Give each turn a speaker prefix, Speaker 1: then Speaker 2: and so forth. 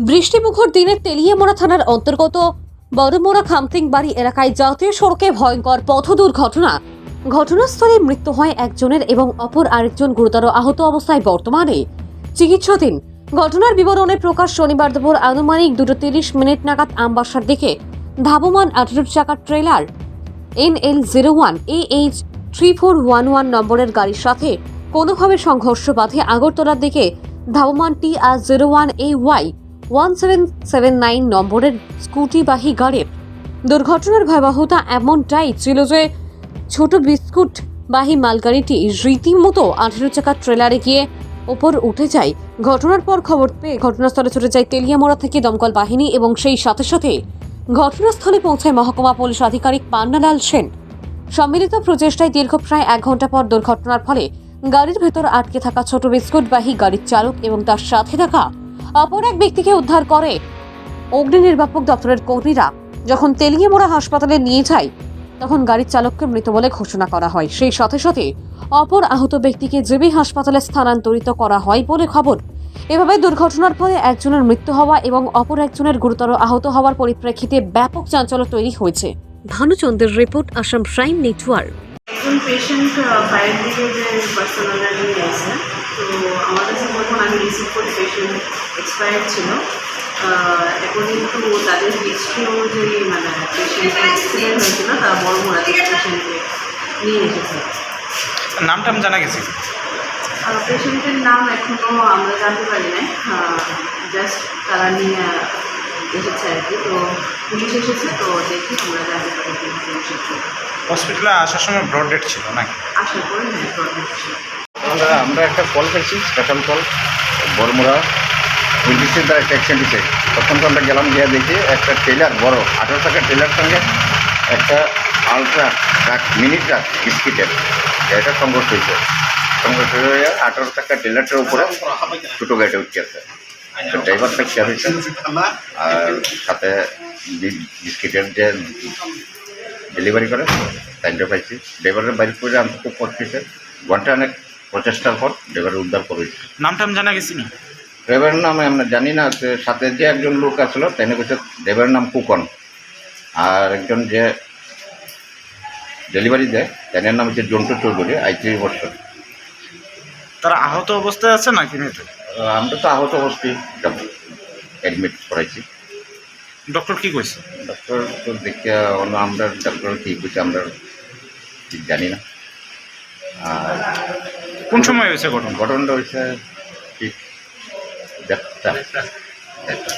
Speaker 1: বৃষ্টিমুখর দিনে তেলিয়ামোড়া থানার অন্তর্গত বড়মোড়া খামতিং বাড়ি এলাকায় জাতীয় সড়কে ভয়ঙ্কর পথ দুর্ঘটনা। ঘটনাস্থলে মৃত্যু হয় একজনের এবং অপর আরেকজন গুরুতর আহত অবস্থায় বর্তমানে। চিকিৎসাধীন। ঘটনার বিবরণে প্রকাশ শনিবার দুপুর আনুমানিক দুটো তিরিশ মিনিট নাগাদ আমবাসার দিকে ধাবমান আঠেরো চাকার trailer N L zero one A H three four one one নম্বরের গাড়ির সাথে কোনোভাবে সংঘর্ষ বাধে আগরতলার দিকে ধাবমান T R zero one A Y one seven seven nine নম্বরের স্কুটিবাহী গাড়ির। দুর্ঘটনার ভয়াবহতা এমনটাই ছিল যে ছোট বিস্কুট বাহী মালগাড়িটি রীতিমতো আঠেরো চাকার ট্রেলারে গিয়ে ওপর উঠে যায়। ঘটনার পর খবর পেয়ে ঘটনাস্থলে ছুটে যায় তেলিয়ামোড়া থেকে দমকল বাহিনী এবং সেই সাথে সাথে ঘটনাস্থলে পৌঁছায় মহকুমা পুলিশ আধিকারিক পান্নালাল সেন। সম্মিলিত প্রচেষ্টায় দীর্ঘ প্রায় এক ঘণ্টা পর দুর্ঘটনার ফলে গাড়ির ভেতর আটকে থাকা ছোট বিস্কুটবাহী গাড়ির চালক এবং তার সাথে থাকা অপর এক ব্যক্তিকে উদ্ধার করে। অগ্নি নির্বাপক দপ্তরের কর্মীরা যখন তেলিয়ে মোড়া হাসপাতালে নিয়ে যায়, তখন গাড়ির চালককে মৃত বলে ঘোষণা করা হয়। সেই সাথে সাথে অপর আহত ব্যক্তিকে জেবি হাসপাতালে স্থানান্তরিত করা হয় বলে খবর। এভাবে দুর্ঘটনার ফলে একজনের মৃত্যু হওয়া এবং অপর একজনের গুরুতর আহত হওয়ার পরিপ্রেক্ষিতে ব্যাপক চাঞ্চল্য তৈরি হয়েছে। ভানুচন্দ্রের রিপোর্ট আসাম প্রাইম নেটওয়ার্ক।
Speaker 2: একজন পেশেন্ট ফায়ার ব্রিগেডের পার্সোনালরা নিয়ে এসে তো আমার কাছে যখন আমি রিসিভ করি পেশেন্ট এক্সপায়ার ছিল। অ্যাকর্ডিং টু তাদের হিস্ট্রি অনুযায়ী মানে পেশেন্টের অ্যাক্সিডেন্ট হয়েছিল তারা বড় মোড়া পেশেন্টকে নিয়ে এসেছে।
Speaker 3: নাম টাম জানা গেছে?
Speaker 2: পেশেন্টের নাম এখনও আমরা জানতে পারি না জাস্ট তারা নিয়ে এসেছে আর কি। তো পুলিশ এসেছে তো দেখি আমরা জানতে পারি পুলিশ এসেছে
Speaker 3: হসপিটালে আসার সময় ব্রড ডেট ছিল নাকি?
Speaker 2: হ্যাঁ ছিল।
Speaker 4: আমরা আমরা একটা কল পেয়েছি স্পেশাল কল বড়মুড়া। পুলিশের দ্বারা একটা অ্যাক্সিডেন্ট হয়েছে তখন তো আমরা গেলাম গিয়ে দেখি একটা ট্রেলার বড় আঠারো টাকার ট্রেলার সঙ্গে একটা আলট্রা ট্রাক মিনি ট্রাক বিস্কিটের এটা সংঘর্ষ হয়েছে। সংঘর্ষ হয়ে আঠারো টাকার ট্রেলারটার উপরে ছোটো গাড়িটা উঠে ড্রাইভারটা খেয়াল হয়েছে আর সাথে বিস্কিটের যে ডেলিভারি করে টাইমটা পাইছি। ড্রাইভারের বাড়ি করে আমি খুব কষ্ট। হয়েছে ঘণ্টা অনেক প্রচেষ্টার পর ড্রাইভার উদ্ধার করেছি
Speaker 3: নাম টাম জানা গেছি না?
Speaker 4: ড্রাইভারের নাম আমরা জানি না সাথে যে একজন লোক আসলো তাই কাছে ড্রাইভারের নাম কুকন। আর একজন যে ডেলিভারি দেয় তাইনের নাম হচ্ছে জন্টু চৌধুরী আইত্রিশ বছর।
Speaker 3: তারা আহত অবস্থায় আছে নাকি মৃত?
Speaker 4: আহ, আমরা তো আহত অবস্থায় অ্যাডমিট করাইছি।
Speaker 3: ডক্টর কি কইছে?
Speaker 4: ডক্টর তো দেখে অন্য আমরা ডক্টর কি কইছে আমরা ঠিক জানি না। আর
Speaker 3: কোন সময় হয়েছে ঘটনা?
Speaker 4: ঘটনাটা হয়েছে ঠিক দেড়টা। দেড়টা।